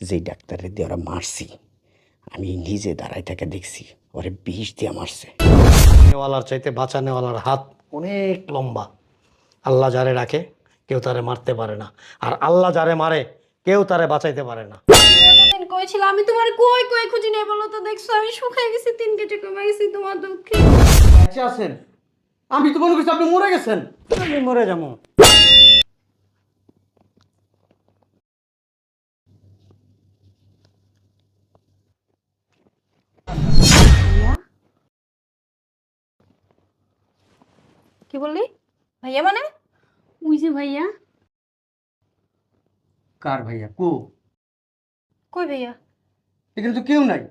যেই ডাক্তারের দিয়ে ওরা মারছি আমি নিজে দাঁড়ায় থেকে দেখছি ওরে বিষ দিয়ে মারছে। নেওয়ালার চাইতে বাঁচা নেওয়ালার হাত অনেক লম্বা। আল্লাহ যারে রাখে কেউ তারে মারতে পারে না। আর আল্লাহ যারে মারে কেউ তারে বাঁচাইতে পারে না। কইছিল আমি তোমার কই কই খুঁজি নেই বলো তো দেখছ আমি শুকাই গেছি তিন কেটে কমে গেছি তোমার দুঃখে। বেঁচে আছেন আমি তো মনে করছি আপনি মরে গেছেন আমি মরে যাব। কি বললি? ভাইয়া মানে? ওই যে ভাইয়া। কার ভাইয়া? কো। কই ভাইয়া? এখানে তো কেউ নাই।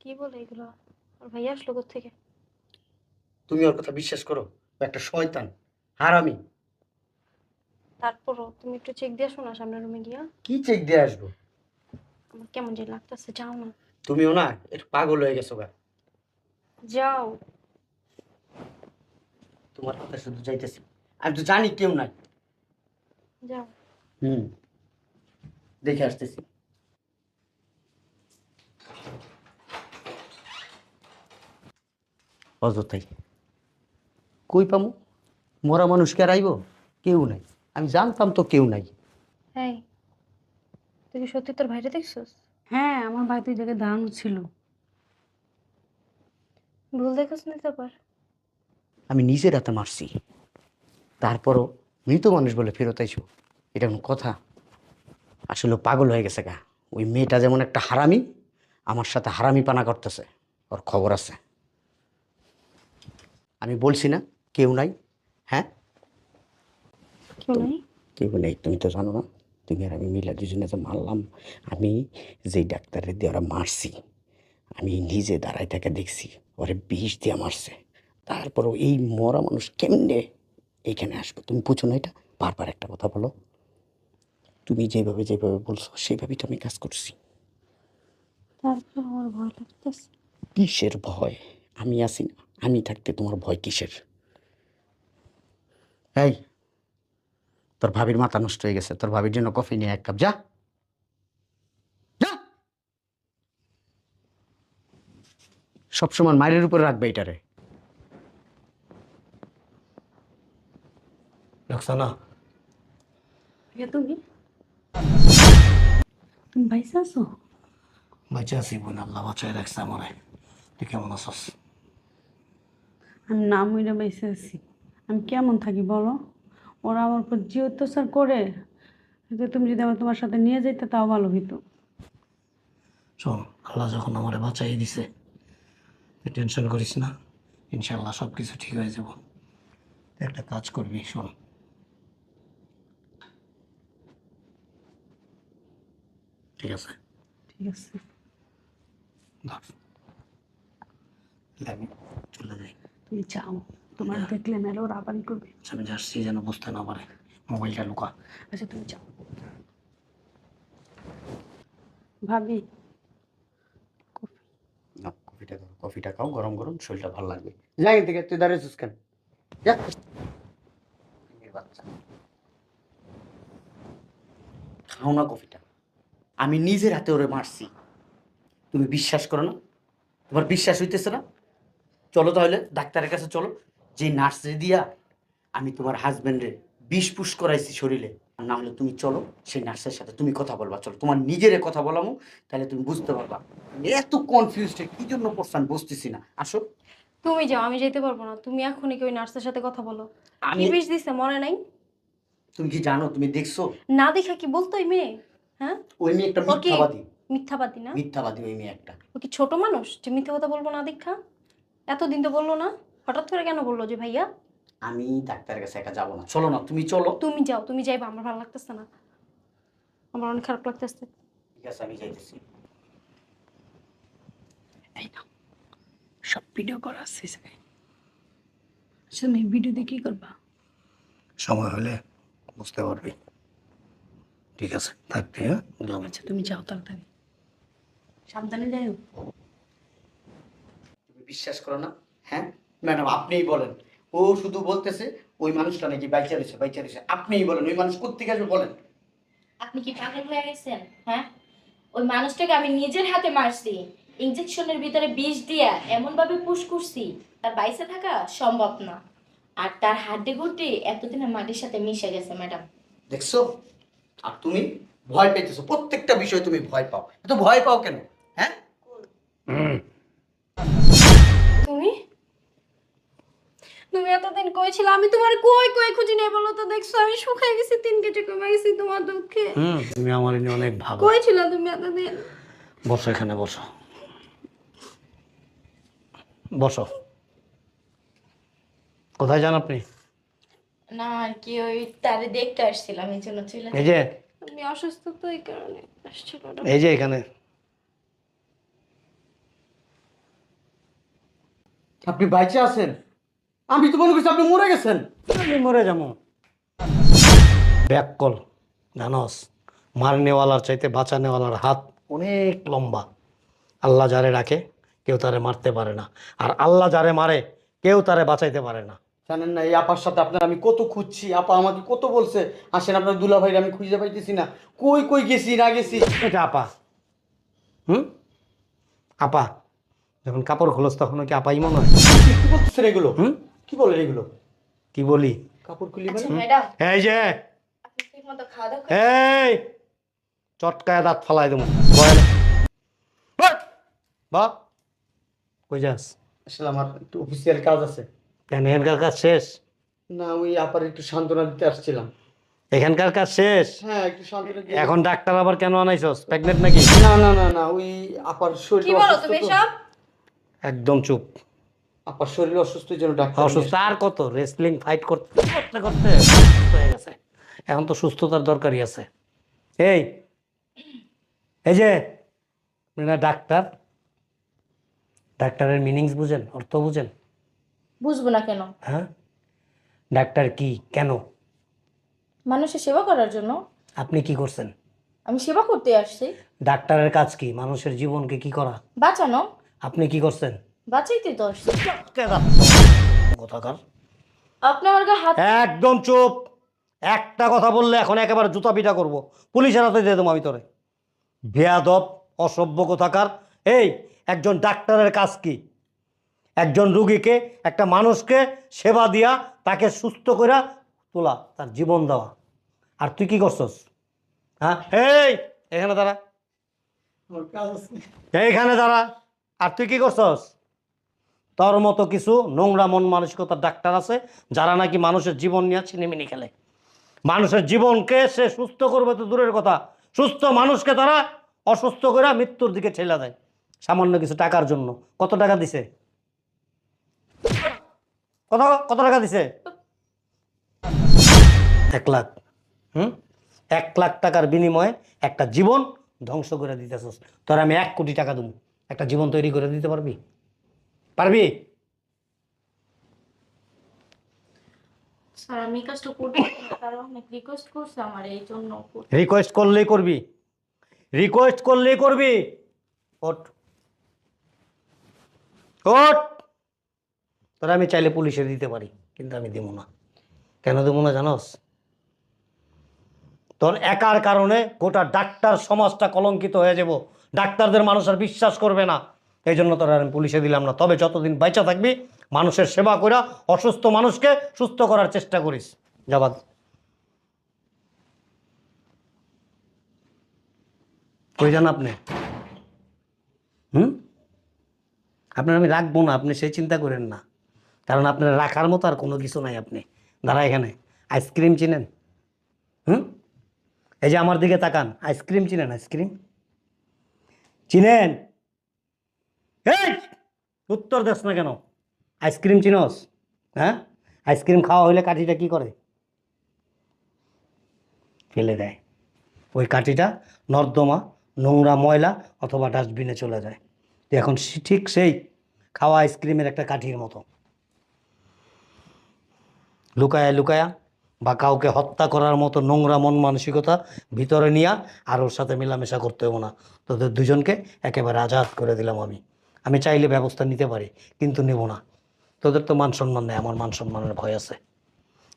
কি বলে এগুলো? আর ভাইয়া আসলো থেকে তুমি ওর কথা বিশ্বাস করো ও একটা শয়তান হারামি। তারপরও তুমি একটু চেক দিয়ে শোনা সামনের রুমে গিয়া। কি চেক দিয়ে আসব? আমার কেমন যে লাগতেছে যাও না। তুমিও না একটু পাগল হয়ে গেছো গা। যাও। তোমার কথা শুধু যাইতেছি আমি তো জানি কেউ নাই। যাও। হুম। দেখে আসতেছি। অযথাই কই পামু? মরা মানুষ কে আর আইব? কেউ নাই। আমি জানতাম তো কেউ নাই। এই তুই কি সত্যি তোর ভাইরে দেখছিস? হ্যাঁ আমার ভাই তো এই জায়গায় দাঁড়ানো ছিল। ভুল দেখাস না তারপর আমি নিজের হাতে মারছি। তারপরও মৃত মানুষ বলে ফেরত আইসো এটা কোনো কথা? আসলে পাগল হয়ে গেছে গা। ওই মেয়েটা যেমন একটা হারামি আমার সাথে হারামি পানা করতেছে ওর খবর আছে। আমি বলছি না কেউ নাই হ্যাঁ? কেউ নাই? কেউ নেই তুমি তো জানো না তুমি আর আমি মিলা দুজনে যে মারলাম আমি যেই ডাক্তারের দিয়ে ওরা মারছি আমি নিজে দাঁড়ায় থেকে দেখছি ওরে বিষ দিয়ে মারছে। তারপরও এই মরা মানুষ কেমনে এইখানে আসবে? তুমি বুঝো না এটা? বারবার একটা কথা বলো। তুমি যেভাবে যেভাবে বলছো সেইভাবেই তো আমি কাজ করছি। তারপর আমার ভয় লাগতেছে। কিসের ভয়? আমি আছি না। আমি থাকতে তোমার ভয় কিসের? এই তোর ভাবির মাথা নষ্ট হয়ে গেছে। তোর ভাবির জন্য কফি নিয়ে এক কাপ যা। যা। সবসময় মায়ের উপরে রাখবে এটারে। রক্সানা ভাইয়া তুমি তুমি ভাইসা আছো বাঁচে আছি বোন আল্লাহ বাঁচাই রাখছে আমারে তুই কেমন আছস আমি আছি আমি কেমন থাকি বলো ওরা আমার উপর যে অত্যাচার করে এতে তুমি যদি আমার তোমার সাথে নিয়ে যেতে তাও ভালো হইতো শোন আল্লাহ যখন আমারে বাঁচাই দিছে তুই টেনশন করিস না ইনশাল্লাহ সব কিছু ঠিক হয়ে যাব একটা কাজ করবি শোন ঠিক আছে। ঠিক আছে। আমি চলে যাই। তুমি যাও। তোমার দেখলে মেলে ওরা করবে। আচ্ছা, আমি যাচ্ছি যেন বুঝতে না পারে। মোবাইলটা লুকা। আচ্ছা তুমি যাও। ভাবি। কফি। কফিটা খাও কফিটা খাও গরম গরম শরীরটা ভালো লাগবে। যাই থেকে তুই দাঁড়িয়েছিস কেন? যা। খাও না কফিটা। আমি নিজের হাতে ওরে মারছি। তুমি বিশ্বাস করো না? তোমার বিশ্বাস হইতেছে না? চলো তাহলে ডাক্তারের কাছে চলো। যে নার্সে দিয়া আমি তোমার হাজব্যান্ডের বিষ পুষ করাইছি শরীরে আর না হলে তুমি চলো সেই নার্সের সাথে তুমি কথা বলবা চলো। তোমার নিজেরে কথা বলামো তাহলে তুমি বুঝতে পারবা। এত কনফিউজড কি জন্য পড়ছে আমি বুঝতেছি না। আসো। তুমি যাও আমি যেতে পারব না। তুমি এখনই কি ওই নার্সের সাথে কথা বলো। আমি বিষ দিছে মনে নাই? তুমি কি জানো? তুমি দেখছ? না দেখা কি বলতো মেয়ে? হ্যাঁ? ওই মেয়ে একটা মিথ্যাবাদী। মিথ্যাবাদী না? মিথ্যাবাদী ওই মেয়ে একটা। ও কি ছোট মানুষ? যে মিথ্যে কথা বলব না দীক্ষা? এতদিন তো বলল না। হঠাৎ করে কেন বলল যে ভাইয়া? আমি ডাক্তারের কাছে একা যাব না। চলো না তুমি চলো। তুমি যাও তুমি যাইবা আমার ভালো লাগতেছে না। আমার অনেক খারাপ লাগতেছে। ঠিক আছে আমি যাইতেছি। এই নাও সব ভিডিও করা এই আচ্ছা তুমি ভিডিও দিয়ে কি করবা? সময় হলে বুঝতে পারবি। ঠিক আছে থাকবি হ্যাঁ? আচ্ছা তুমি যাও তাড়াতাড়ি। সাবধানে যাইও। তুমি বিশ্বাস করো না হ্যাঁ? ম্যাডাম আপনিই বলেন। ও শুধু বলতেছে ওই মানুষটা নাকি বাইচা রয়েছে বাইচা রয়েছে আপনিই বলেন ওই মানুষ কোথেকে আসবে বলেন? আপনি কি পাগল হয়ে গেছেন হ্যাঁ? ওই মানুষটাকে আমি নিজের হাতে মারছি ইঞ্জেকশনের ভিতরে বিষ দিয়া এমন ভাবে পুশ করছি তার বাইসে থাকা সম্ভব না। আর তার হাড্ডি গুড্ডি এতদিনে মাটির সাথে মিশে গেছে ম্যাডাম। দেখছ? আর তুমি ভয় পেতেছো প্রত্যেকটা বিষয় তুমি ভয় পাও। এত ভয় পাও কেন? হ্যাঁ? তুমি? তুমি এতদিন কইছিল আমি তোমার কই কই খুঁজি নেই বলো তো দেখছ আমি শুকাই গেছি তিন কেটে কমে গেছি তোমার দুঃখে। হুম তুমি আমার নিয়ে অনেক ভালো কই ছিল তুমি এতদিন? বসো এখানে বসো। বসো। কোথায় যান আপনি? না আর কি ওই তারে দেখতে আসছিলাম এই জন্য চলে এই যে। আমি অসুস্থ তো এই কারণে আসছিল না। এই যে এখানে। আপনি বাইচে আছেন? আমি তো মনে করছি আপনি মরে গেছেন। আমি মরে যাব। ব্যাক কল জানস মারনেওয়ালার চাইতে বাঁচানেওয়ালার হাত অনেক লম্বা। আল্লাহ যারে রাখে কেউ তারে মারতে পারে না। আর আল্লাহ যারে মারে কেউ তারে বাঁচাইতে পারে না। জানেন না এই আপার সাথে আপনার আমি কত খুঁজছি আপা আমাকে কত বলছে আসেন আপনার দুলা ভাইরা আমি খুঁজে পাইতেছি না। কই কই গেছি না গেছি? এটা আপা। হুম? আপা যখন কাপড় খোলস তখন কি আপাই মনে হয়? কি বলতেছেন এগুলো? হুম? কি বলেন এগুলো? কি বলি? কাপড় খুলি আচ্ছা মানে ম্যাডাম। এই যে। এই চটকায় দাঁত ফালাই দেবো। বা কই যাস? আসলে আমার একটু অফিসিয়াল কাজ আছে। কেন এখানকার কাজ শেষ? না ওই আপার একটু সান্ত্বনা দিতে আসছিলাম। এখানকার কাজ শেষ? হ্যাঁ একটু সান্ত্বনা দিয়ে এখন ডাক্তার আবার কেন আনাইছস? প্রেগনেন্ট নাকি? না না না না ওই আপার শরীর কি বলো তুমি সব একদম চুপ। আপার শরীর অসুস্থ জন্য ডাক্তার অসুস্থ? আর কত? রেসলিং ফাইট করতে করতে করতে হয়ে গেছে। এখন তো সুস্থতার দরকারই আছে। এই এই যে না ডাক্তার। ডাক্তারের মিনিংস বুঝেন অর্থ বুঝেন। বুঝব না কেন? হ্যাঁ? ডাক্তার কি কেন? মানুষের সেবা করার জন্য। আপনি কি করছেন? আমি সেবা করতে আসছি। ডাক্তারের কাজ কি? মানুষের জীবনকে কি করা? বাঁচানো। আপনি কি করছেন? বাঁচাইতে তো আসছি। কথাকার? আপনি আমার গায়ে হাত একদম চুপ। একটা কথা বললে এখন একেবারে জুতা পিটা করব। পুলিশের হাতে দিয়ে দেবো আমি তোরে। বেয়াদব অসভ্য কথাকার। এই একজন ডাক্তারের কাজ কি? একজন রুগীকে একটা মানুষকে সেবা দিয়া তাকে সুস্থ করে তোলা তার জীবন দেওয়া। আর তুই কি করছস? হ্যাঁ? এই এখানে দাঁড়া। এইখানে দাঁড়া। আর তুই কি করছস? তোর মতো কিছু নোংরা মন মানসিকতার ডাক্তার আছে যারা নাকি মানুষের জীবন নিয়ে ছিনিমিনি খেলে। মানুষের জীবনকে সে সুস্থ করবে তো দূরের কথা। সুস্থ মানুষকে তারা অসুস্থ করে মৃত্যুর দিকে ঠেলা দেয় সামান্য কিছু টাকার জন্য। কত টাকা দিছে? কত কত টাকা দিছে? এক লাখ। হুম? এক লাখ টাকার বিনিময়ে একটা জীবন ধ্বংস করে দিতেছস। তোর আমি এক কোটি টাকা দেবো একটা জীবন তৈরি করে দিতে পারবি? পারবি? স্যার আমি কাজটা করতে অনেক রিকোয়েস্ট করছে আমার এই জন্য রিকোয়েস্ট করলেই করবি। রিকোয়েস্ট করলেই করবি। ওট ওট তোরা আমি চাইলে পুলিশে দিতে পারি, কিন্তু আমি দেবো না। কেন দেবো না জানোস? তোর একার কারণে গোটা ডাক্তার সমাজটা কলঙ্কিত হয়ে যাব। ডাক্তারদের মানুষ আর বিশ্বাস করবে না। এই জন্য তোরা আমি পুলিশে দিলাম না। তবে যতদিন বাইচা থাকবি, মানুষের সেবা করা অসুস্থ মানুষকে সুস্থ করার চেষ্টা করিস। যাবাদ কই যান আপনি? হুম? আপনার আমি রাখব না, আপনি সেই চিন্তা করেন না। কারণ আপনার রাখার মতো আর কোনো কিছু নাই আপনি। দাঁড়া এখানে। আইসক্রিম চিনেন? হুম? এই যে আমার দিকে তাকান। আইসক্রিম চিনেন? আইসক্রিম? চিনেন? উত্তর দেস না কেন? আইসক্রিম চিনস? হ্যাঁ? আইসক্রিম খাওয়া হইলে কাঠিটা কি করে? ফেলে দেয়। ওই কাঠিটা নর্দমা, নোংরা ময়লা অথবা ডাস্টবিনে চলে যায়। এখন ঠিক সেই খাওয়া আইসক্রিমের একটা কাঠির মতো। লুকায়া লুকায়া বা কাউকে হত্যা করার মতো নোংরা মন মানসিকতা ভিতরে নিয়ে আর ওর সাথে মেলামেশা করতে হব না। তোদের দুজনকে একেবারে আজাদ করে দিলাম আমি। আমি চাইলে ব্যবস্থা নিতে পারি, কিন্তু নেব না। তোদের তো মান সম্মান নেই, আমার মান সম্মানের ভয় আছে।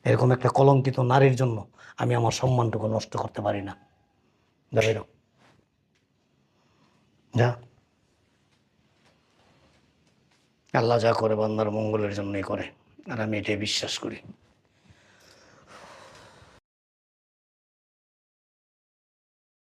এরকম একটা কলঙ্কিত নারীর জন্য আমি আমার সম্মানটুকু নষ্ট করতে পারি না। যা। আল্লাহ যা করে বান্দার মঙ্গলের জন্যই করে, আর আমি এটাই বিশ্বাস করি।